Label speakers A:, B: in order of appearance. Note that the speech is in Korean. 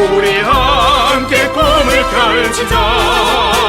A: 우리 함께 꿈을 펼치자.